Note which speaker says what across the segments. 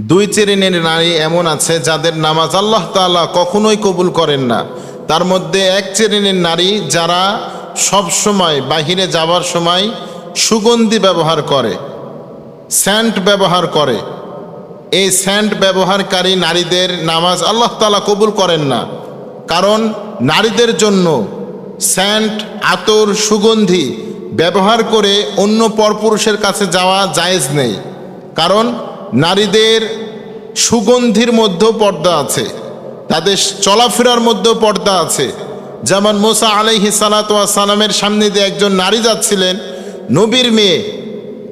Speaker 1: দুই শ্রেণির নারী এমন আছে যাদের নামাজ আল্লাহ তাআলা কখনোই কবুল করেন না। তার মধ্যে এক শ্রেণির নারী যারা সব সময় বাহিরে যাওয়ার সময় সুগন্ধি ব্যবহার করে, স্যান্ট ব্যবহার করে। এই স্যান্ট ব্যবহারকারী নারীদের নামাজ আল্লাহ তাআলা কবুল করেন না। কারণ নারীদের জন্য স্যান্ট, আতর, সুগন্ধি ব্যবহার করে অন্য পরপুরুষের কাছে যাওয়া জায়েজ নেই। কারণ নারীদের সুগন্ধির মধ্যেও পর্দা আছে, তাদের চলাফেরার মধ্যেও পর্দা আছে। যেমন মোসা আলাইহি সালামের সামনে দিয়ে একজন নারী যাচ্ছিলেন, নবীর মেয়ে।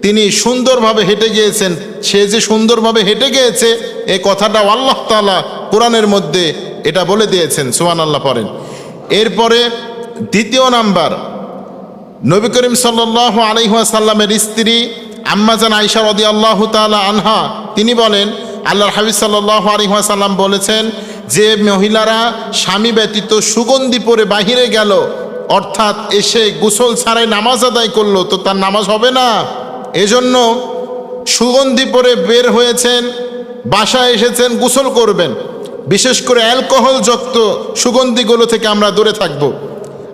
Speaker 1: তিনি সুন্দরভাবে হেঁটে গিয়েছেন, সে যে সুন্দরভাবে হেঁটে গিয়েছে, এ কথাটা আল্লাহ তাআলা কোরআনের মধ্যে এটা বলে দিয়েছেন সুহান আল্লাহ পরেন এরপরে দ্বিতীয় নাম্বার, নবী করিম সাল্লাহ আলহাসাল্লামের স্ত্রী আম্মাজান আইসা রদি আল্লাহ তালা আনহা, তিনি বলেন, আল্লাহর হাবিজ সাল্লাহ আলহাসাল্লাম বলেছেন, যে মহিলারা স্বামী ব্যতীত সুগন্ধি পরে বাহিরে গেল, অর্থাৎ এসে গোসল ছাড়াই নামাজ আদায় করল, তো তার নামাজ হবে না। এজন্য সুগন্ধি পরে বের হয়েছেন, বাসায় এসেছেন, গোসল করবেন। বিশেষ করে অ্যালকোহল যুক্ত সুগন্ধিগুলো থেকে আমরা দূরে থাকব।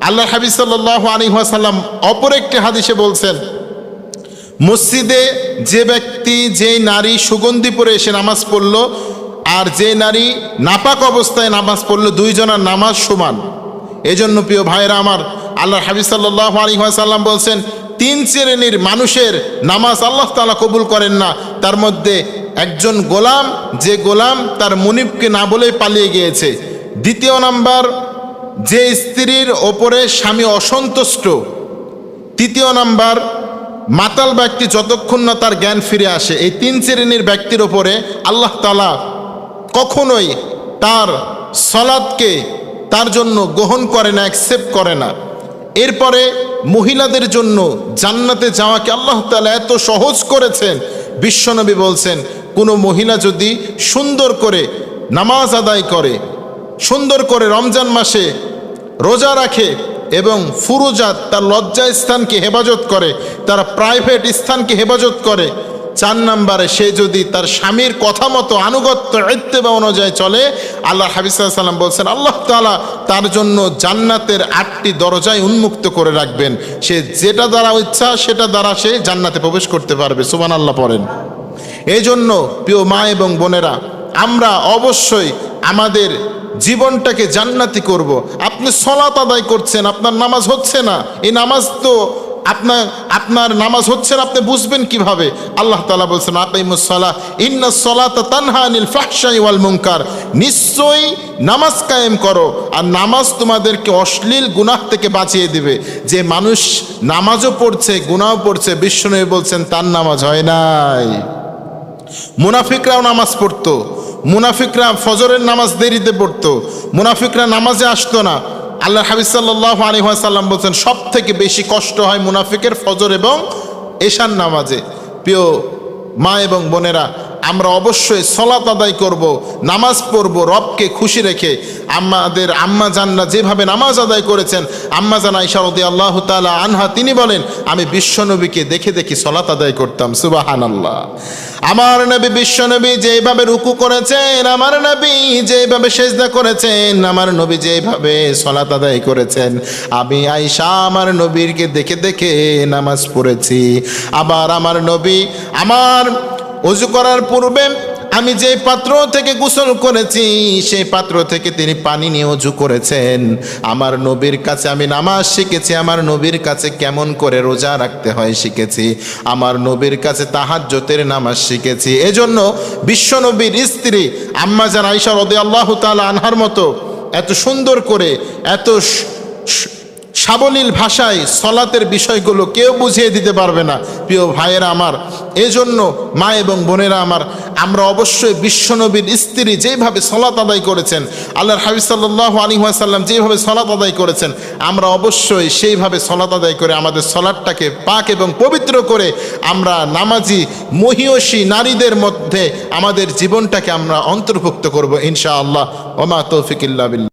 Speaker 1: আল্লাহ হাবিজ সাল্লাহ আলিহাসাল্লাম অপর একটি হাদিসে বলছেন মসজিদে যে ব্যক্তি যে নারী সুগন্ধি পরে এসে নামাজ পড়ল আর যে নারী নাপাক অবস্থায় নামাজ পড়ল, দুইজনের নামাজ সমান। এজন্য প্রিয় ভাইরা আমার আল্লাহ হাবিজ সাল্লাহ আলিহাসাল্লাম বলছেন, তিন শ্রেণির মানুষের নামাজ আল্লাহ তালা কবুল করেন না। তার মধ্যে একজন গোলাম, যে গোলাম তার মুনিবকে না বলেই পালিয়ে গিয়েছে। দ্বিতীয় নাম্বার, যে স্ত্রীর ওপরে স্বামী অসন্তুষ্ট। তৃতীয় নাম্বার মাতাল ব্যক্তি যতক্ষণ না তার জ্ঞান ফিরে আসে, এই তিন শ্রেণির ব্যক্তির ওপরে আল্লাহ তালা কখনোই তার সলাদকে তার জন্য গ্রহণ করে না অ্যাকসেপ্ট করে না। এরপরে মহিলাদের জন্য জান্নাতে যাওয়াকে আল্লাহ তালা এত সহজ করেছেন। বিশ্বনবী বলছেন, কোনো মহিলা যদি সুন্দর করে নামাজ আদায় করে, সুন্দর করে রমজান মাসে রোজা রাখে এবং ফুরুজাত তার লজ্জা স্থানকে হেফাজত করে, তার প্রাইভেট স্থানকে হেফাজত করে। চার নাম্বারে সে যদি তার স্বামীর কথা মতো আনুগত্য ইত্তেবা অনুযায়ী চলে আল্লাহ হাবিসাল্লাম বলছেন, আল্লাহ তালা তার জন্য জান্নাতের আটটি দরজায় উন্মুক্ত করে রাখবেন। সে যেটা দ্বারা ইচ্ছা, সেটা দ্বারা সে জান্নাতে প্রবেশ করতে পারবে। সুবান আল্লাহ পড়েন। এই জন্য প্রিয় মা এবং বোনেরা, আমরা অবশ্যই আমাদের জীবনটাকে জান্নাতি করব। আপনি সলাত আদায় করছেন, আপনার নামাজ হচ্ছে না। এই নামাজ তো আপনার আপনার নামাজ হচ্ছে না, আপনি বুঝবেন কীভাবে? আল্লাহ তালা বলছেন আকাইমুসলা ইন্না সলাত তানহা আনিল ফাহশাই ওয়াল মুনকার। নিশ্চয়ই নামাজ কায়েম করো, আর নামাজ তোমাদেরকে অশ্লীল গুনাহ থেকে বাঁচিয়ে দিবে। যে মানুষ নামাজও পড়ছে, গুনাহও পড়ছে বিশ্বনবী বলছেন, তার নামাজ হয় নাই। মুনাফিকরাও নামাজ পড়তো। মুনাফিকরা ফজরের নামাজ দেরিতে পড়তো, মুনাফিকরা নামাজে আসতো না। আল্লাহ হাবিজ সাল্লাহ সাল্লাম বলছেন সব থেকে বেশি কষ্ট হয় মুনাফিকের ফজর এবং এশান নামাজে। প্রিয় মা এবং বোনেরা আমরা অবশ্যই সলাত আদায় করব, নামাজ পড়ব, রবকে খুশি রেখে। আমাদের আম্মা জানরা যেভাবে নামাজ আদায় করেছেন, আম্মা জান আইসারদি আল্লাহ তালা আনহা, তিনি বলেন, আমি বিশ্বনবীকে দেখে দেখে সলাত আদায় করতাম সুবাহান আল্লাহ আমার নবী বিশ্বনবী যেভাবে রুকু করেছেন, আমার নবী যেভাবে সেজদা করেছেন, আমার নবী যেভাবে সলাত আদায় করেছেন। আমি আইসা আমার নবীরকে দেখে দেখে নামাজ পড়েছি। আবার আমার নবী, আমার অজু করার পূর্বে আমি যে পাত্র থেকে গোসল করেছি, সেই পাত্র থেকে তিনি পানি নিয়ে অজু করেছেন। আমার নবীর কাছে আমি নামাজ শিখেছি, আমার নবীর কাছে কেমন করে রোজা রাখতে হয় শিখেছি। আমার নবীর কাছে তাহাজ্জতের নামাজ শিখেছি। এজন্য বিশ্ব নবীর স্ত্রী আম্মা যান আইসা রদে আল্লাহ তালা আনহার মতো এত সুন্দর করে, এত সাবলীল ভাষায় সলাতের বিষয়গুলো কেউ বুঝিয়ে দিতে পারবে না। প্রিয় ভাইয়েরা আমার, এজন্য মা এবং বোনেরা আমার, আমরা অবশ্যই বিশ্বনবীর স্ত্রী যেভাবে সলাত আদায় করেছেন, আল্লাহর হাবিজ সাল্লাহ আলী সাল্লাম যেভাবে সলাত আদায় করেছেন, আমরা অবশ্যই সেইভাবে সলাত আদায় করে আমাদের সলাটটাকে পাক এবং পবিত্র করে আমরা নামাজি মহিয়সী নারীদের মধ্যে আমাদের জীবনটাকে আমরা অন্তর্ভুক্ত করব ইনশাআল্লাহ। ওমা তৌফিকিল্লা বিল্লা